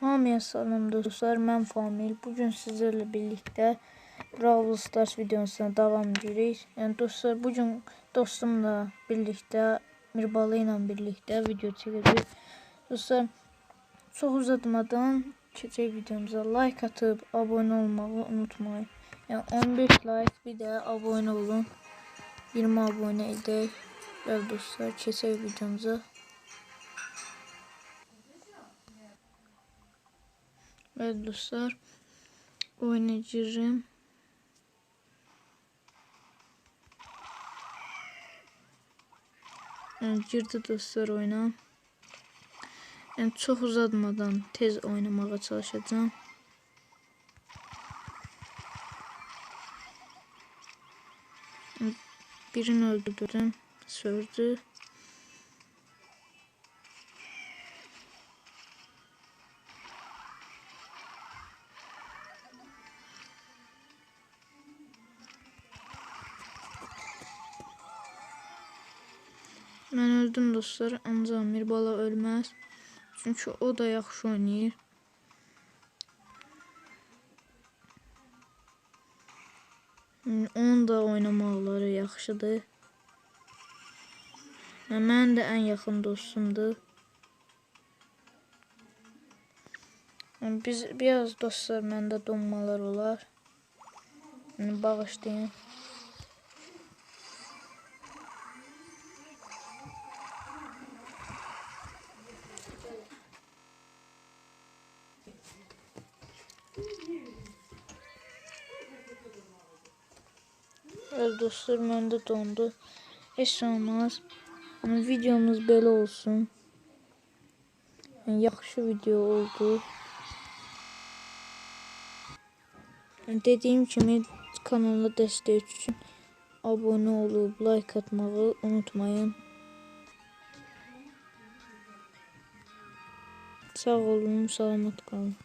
Hamıya salam dostlar, mən Famil. Bugün sizlerle birlikte Brawl Stars videosuna devam edirik. Yani dostlar bugün dostumla birlikte Mirbalı ile birlikte video çekeceğiz. Dostlar çok uzatmadan keçək videomuza like atıp abone olmağı unutmayın. Yani 15 like bir de abone olun. 20 abone edək. Evet dostlar keçək videomuza. Evet dostlar. Girdim. Yani girdi dostlar oyuna. Yani çok uzatmadan tez oynamaya çalışacağım. Birini öldürdüm. Sördü. Mən öldüm dostlar, ancaq Mirbala ölməz. Çünki o da yaxşı oynayır. Onun da oynamaqları yaxşıdır. Yəni, mənim də ən yaxın dostumdur. Yəni, Biz biraz dostlar məndə donmalar olar. Yəni, Bağışlayın. Evet dostlar məndə dondu. Şey olmaz. Amma videomuz belə olsun. Yəni, yaxşı video oldu. Yəni, Dediyim kimi kanala dəstək üçün abunə olub like atmağı unutmayın. Sağ olun, salamat qalın.